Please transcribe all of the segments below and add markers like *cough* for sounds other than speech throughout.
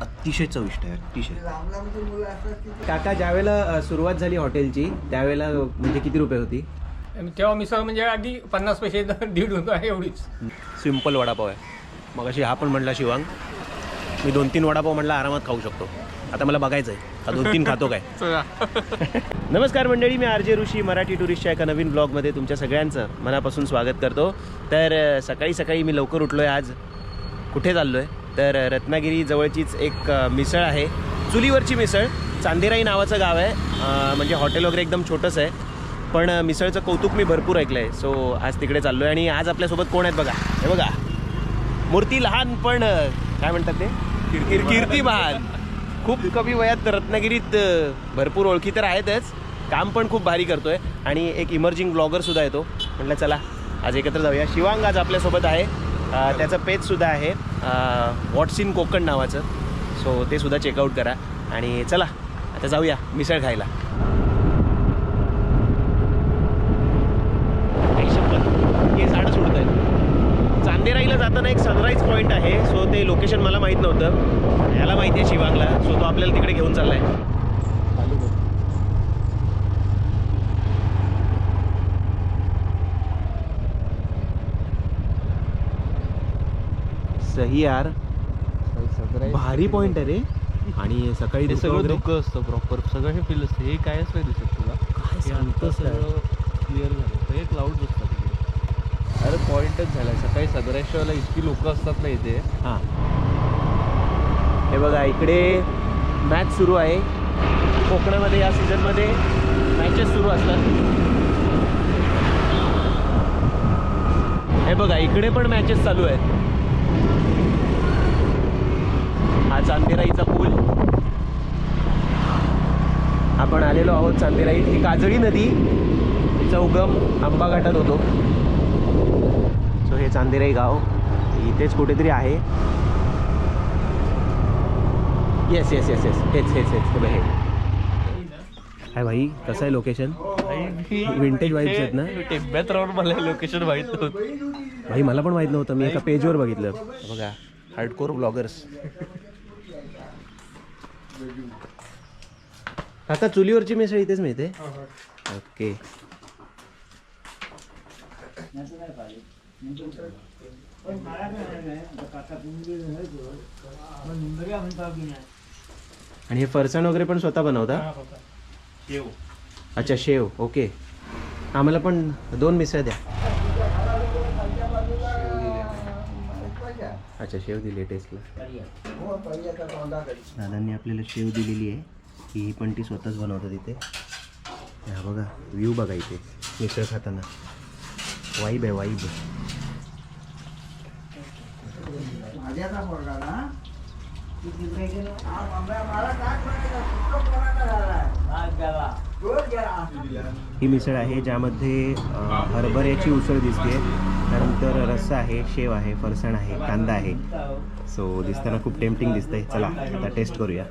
अतिशय चविष्ट आहे अतिशय. काका ज्यावेळेला सुरुवात झाली हॉटेलची त्यावेळेला म्हणजे किती रुपये होती? आणि तेव्हा मिसळ म्हणजे अगदी पन्नास पैसे दीड रुपये एवढीच. सिंपल वडापाव आहे. मग अशी हा पण म्हणला शिवांग. मी दोन तीन वडापाव म्हणला आरामात खाऊ शकतो. आता मला बघायचं आहे हा दोन तीन खातो काय? *laughs* *laughs* नमस्कार मंडळी मी आर जे ऋषी मराठी टुरिस्टच्या एका नवीन ब्लॉगमध्ये तुमच्या सगळ्यांचं मनापासून स्वागत करतो. तर अ, सकाळी सकाळी मी लवकर उठलो आहे आज. कुठे चाललो आहे तर अ, रत्नागिरी जवळचीच एक अ, मिसळ आहे. चुलीवरची मिसळ. चांदेराई नावाचं गाव आहे. अ, म्हणजे हॉटेल वगैरे एकदम छोटंसं आहे. पण अ, मिसळचं कौतुक मी भरपूर ऐकलं आहे सो आज तिकडे चाललो आहे आणि आज आपल्यासोबत कोण आहेत बघा? हे बघा. मूर्ती लहान पण अ, काय म्हणतात ते? कीर्ती कीर्तिमान खूप कमी वयात रत्नागिरीत भरपूर ओळखी तर आहेतच. काम पण खूप भारी करतोय. आणि एक इमर्जिंग ब्लॉगर सुद्धा येतो. म्हटलं चला आज एकत्र जाऊया. शिवांग आज आपल्यासोबत आहे. त्याचं पेजसुद्धा आहे. व्हॉट्स इन कोकण नावाचं. सो ते सुद्धा चेकआउट करा. आणि चला आता जाऊया मिसळ खायला. चांदेराईला जाताना एक सनराईज पॉईंट आहे. सो ते लोकेशन मला माहीत नव्हतं. ह्याला माहिती आहे शिवांगला. सो तो आपल्याला तिकडे घेऊन चाललाय. सही यार. भारी पॉइंट आहे रे. आणि सकाळी धुकं सगळं धुकं असतं प्रॉपर सगळं हे फील असतं. हे कायच नाही दिसत तुला. काय हे? सगळं क्लिअर झालं. सगळे क्लाउड तिकडे. अरे पॉईंटच झाला सकाळी सदरेश्वरला इतकी लोक असतात ना इथे. हां. हे बघा इकडे मॅच सुरू आहे. कोकणामध्ये या सीझनमध्ये मॅचेस सुरू असतात. हे बघा इकडे पण मॅचेस चालू आहेत. हा चांदेराईचा पूल. आपण आलेलो आहोत चांदेराईत ही काजळी नदी. तिचा उगम आंबा घाटात होतो. सो हे चांदेराई गाव. इथेच कुठेतरी आहे. येस येस येस येस हेच हेच हेच. हे हे. हाय भाई कसं आहे लोकेशन Vintage vibes आहेत ना? टेंब्यात राहून मला लोकेशन माहीत नव्हतं. भाई मला पण माहीत नव्हतं. मी एका पेजवर बघितलं. बघा हार्डकोर ब्लॉगर्स काका चुलीवरची मिसळ इथेच मिळते? ओके आणि हे फरसाण वगैरे पण स्वतः बनवता? अच्छा शेव. ओके. आम्हाला पण दोन मिसळ द्या. अच्छा शेव दिली आहे टेस्टला दादांनी आपल्याला शेव दिलेली आहे. ही पण ती स्वतःच बनवतात इथे. हा बघा व्ह्यू बघा इथे. मिसळ खाताना. वाईब आहे वाईब ही मिसळ आहे ज्यामध्ये हरभऱ्याची उसळ दिसते. त्यानंतर रस्सा आहे शेव आहे फरसाण आहे कांदा आहे. सो दिसताना खूप टेम्पटिंग दिसतंय. चला आता टेस्ट करूया.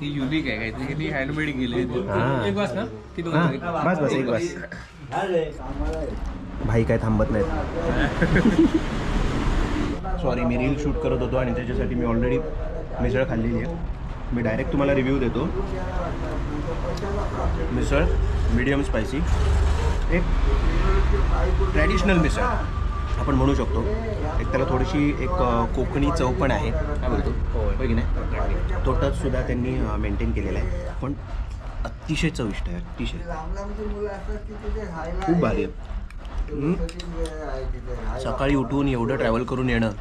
ही युनिक आहे काहीतरी की हँडमेड हां. दोन हां बस बस एक बस भाई काय थांबत नाहीत. सॉरी मी रील शूट करत होतो आणि त्याच्यासाठी मी ऑलरेडी मिसळ खाल्लेली आहे. मी डायरेक्ट तुम्हाला रिव्ह्यू देतो. मिसळ मीडियम स्पायसी एक ट्रॅडिशनल मिसळ. आपण म्हणू शकतो. एक त्याला थोडीशी एक कोकणी चव पण आहे. काय बोलतो? की नाही? तो टच सुद्धा त्यांनी मेंटेन केलेला आहे. पण अतिशय चविष्ट आहे अतिशय खूप भारी आहे. सकाळी उठून एवढं ट्रॅव्हल करून येणं.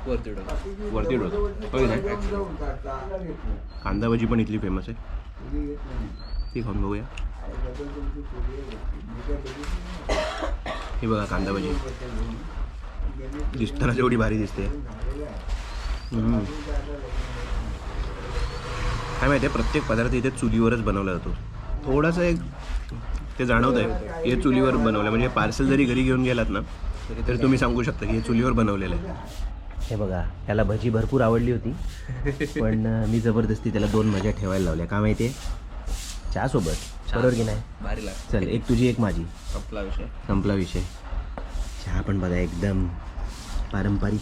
वरती कांदा भजी पण इथली फेमस आहे. ती खाऊन बघूया. हे बघा कांदा भजी दिसताना जेवढी भारी दिसते. काय माहिती आहे प्रत्येक पदार्थ इथे चुलीवरच बनवला जातो. थोडासा एक ते जाणवत आहे हे चुलीवर बनवलं म्हणजे पार्सल जरी घरी घेऊन गेलात ना तरी तुम्ही सांगू शकता की हे चुलीवर बनवलेलं आहे. हे बघा त्याला भजी भरपूर आवडली होती. पण मी जबरदस्ती त्याला दोन मजा ठेवायला लावल्या. का माहिती आहे चहासोबत बरोबर की नाही? भारी चल एक तुझी एक माझी. आपला विषय. संपला विषय. चहा पण बघा एकदम पारंपरिक.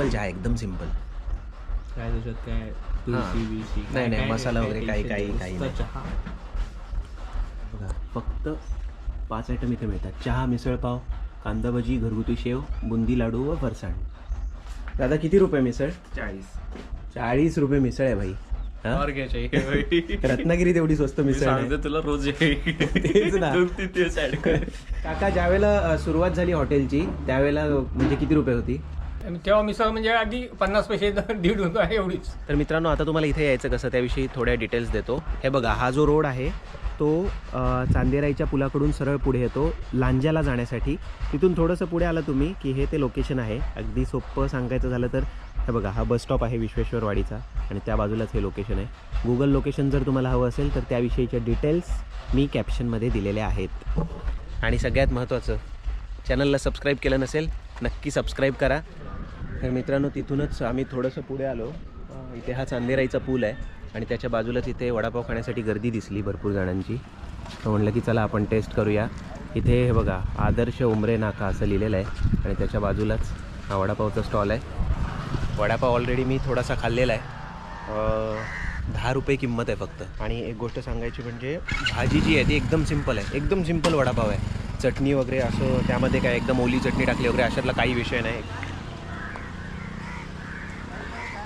सिंपल चहा एकदम सिंपल काय त्याच्यात काय? तुळशी बिळशी नाही, काय- नाही, काय मसाला वगैरे काही- काही- नाही. काही नुसतं चहा. बघा फक्त पाच आयटम इथे मिळतात. चहा मिसळपाव कांदा भजी घरगुती शेव बुंदी लाडू व फरसाण. दादा किती रुपये मिसळ? चाळीस. चाळीस रुपये मिसळ आहे भाई. हा? और क्या चाहिए रत्नागिरीत एवढी स्वस्त मिसळ नाही. सांगते तुला रोज तेच ना. कर. काका ज्यावेळेला अ, सुरुवात झाली हॉटेलची त्यावेळेला म्हणजे किती रुपये होती? तेव्हा मिसळ म्हणजे अगदी पन्नास पैसे दीड रुपये एवढीच. तर मित्रांनो आता तुम्हाला इथे यायचं कसं त्याविषयी थोड्या डिटेल्स देतो. हे बघा हा जो रोड आहे तो चांदेराईच्या पुलाकडून सरळ पुढे येतो लांजाला जाण्यासाठी. तिथून थोडंसं पुढे आलं तुम्ही की हे ते लोकेशन आहे. अगदी सोपं सांगायचं झालं तर हे बघा हा बस स्टॉप आहे विश्वेश्वरवाडीचा आणि त्या बाजूलाच हे लोकेशन आहे. गुगल लोकेशन जर तुम्हाला हवं असेल तर त्याविषयीच्या डिटेल्स मी कॅप्शनमध्ये दिलेल्या आहेत. आणि सगळ्यात महत्त्वाचं चॅनलला सबस्क्राईब केलं नसेल नक्की सबस्क्राईब करा. तर मित्रांनो तिथूनच आम्ही थोडंसं पुढे आलो. इथे हा चांदेराईचा पूल आहे आणि त्याच्या बाजूलाच इथे वडापाव खाण्यासाठी गर्दी दिसली भरपूर जणांची. तर म्हणलं की चला आपण टेस्ट करूया. इथे हे बघा आदर्श उमरे नाका असं लिहिलेलं आहे आणि त्याच्या बाजूलाच हा वडापावचा स्टॉल आहे. वडापाव ऑलरेडी मी थोडासा खाल्लेला आहे. दहा रुपये किंमत आहे फक्त. आणि एक गोष्ट सांगायची म्हणजे भाजी जी आहे ती एकदम सिंपल आहे. एकदम सिंपल वडापाव आहे. चटणी वगैरे असं त्यामध्ये काय एकदम ओली चटणी टाकली वगैरे अशातला काही विषय नाही.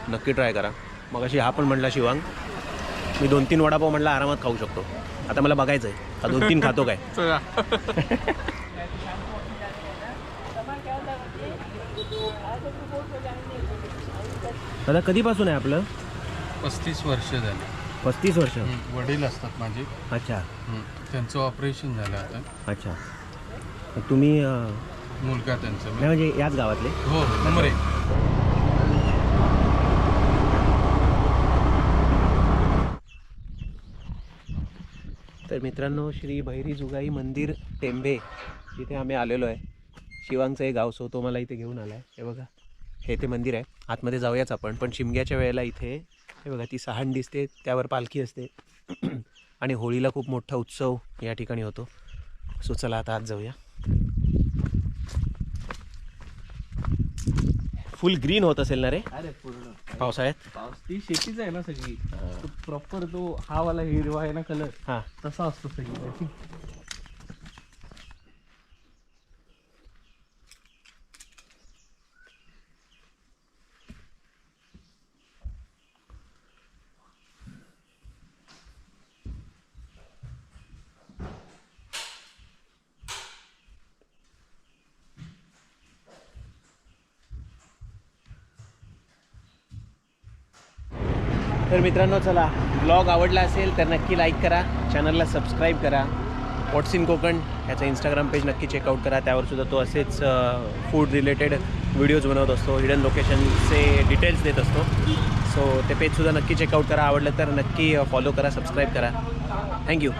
नक्की ट्राय करा. मग अशी हा पण म्हणला शिवांग मी दोन तीन वडापाव म्हणला आरामात खाऊ शकतो. आता मला बघायचं आहे हा दोन तीन खातो काय? *laughs* दादा कधीपासून आहे आपलं? पस्तीस वर्ष झाली. पस्तीस वर्ष. वडील असतात माझे. अच्छा. त्यांचं ऑपरेशन झालं आता. अच्छा. तुम्ही अं, मुलगा त्यांचा. नाही म्हणजे याच गावातले? हो नंबर एक. तर मित्रांनो श्री भैरी जुगाई मंदिर टेंबे. इथे आम्ही आलेलो आहे. शिवांगचं एक गाव सो तो मला इथे घेऊन आला आहे हे बघा हे ते मंदिर आहे. आतमध्ये जाऊयाच आपण पण शिमग्याच्या वेळेला इथे हे बघा ती सहाण दिसते त्यावर पालखी असते. *clears throat* आणि होळीला खूप मोठा उत्सव या ठिकाणी होतो. सो चला आता आत जाऊया. फुल ग्रीन होत असेल ना रे? अरे पूर्ण. पावसाळ्यात? पाऊस ती शेतीच आहे ना सगळी. प्रॉपर तो हा वाला हिरवा आहे ना कलर हां. तसा असतो सगळी. तर मित्रांनो चला ब्लॉग आवडला असेल तर नक्की लाईक करा. चॅनलला सबस्क्राईब करा. वॉट्स इन कोकण ह्याचा इंस्टाग्राम पेज नक्की चेकआउट करा. त्यावरसुद्धा तो असेच फूड रिलेटेड व्हिडिओज बनवत असतो. हिडन लोकेशनचे डिटेल्स देत असतो. सो ते पेजसुद्धा नक्की चेकआउट करा. आवडलं तर नक्की फॉलो करा सबस्क्राईब करा. थँक्यू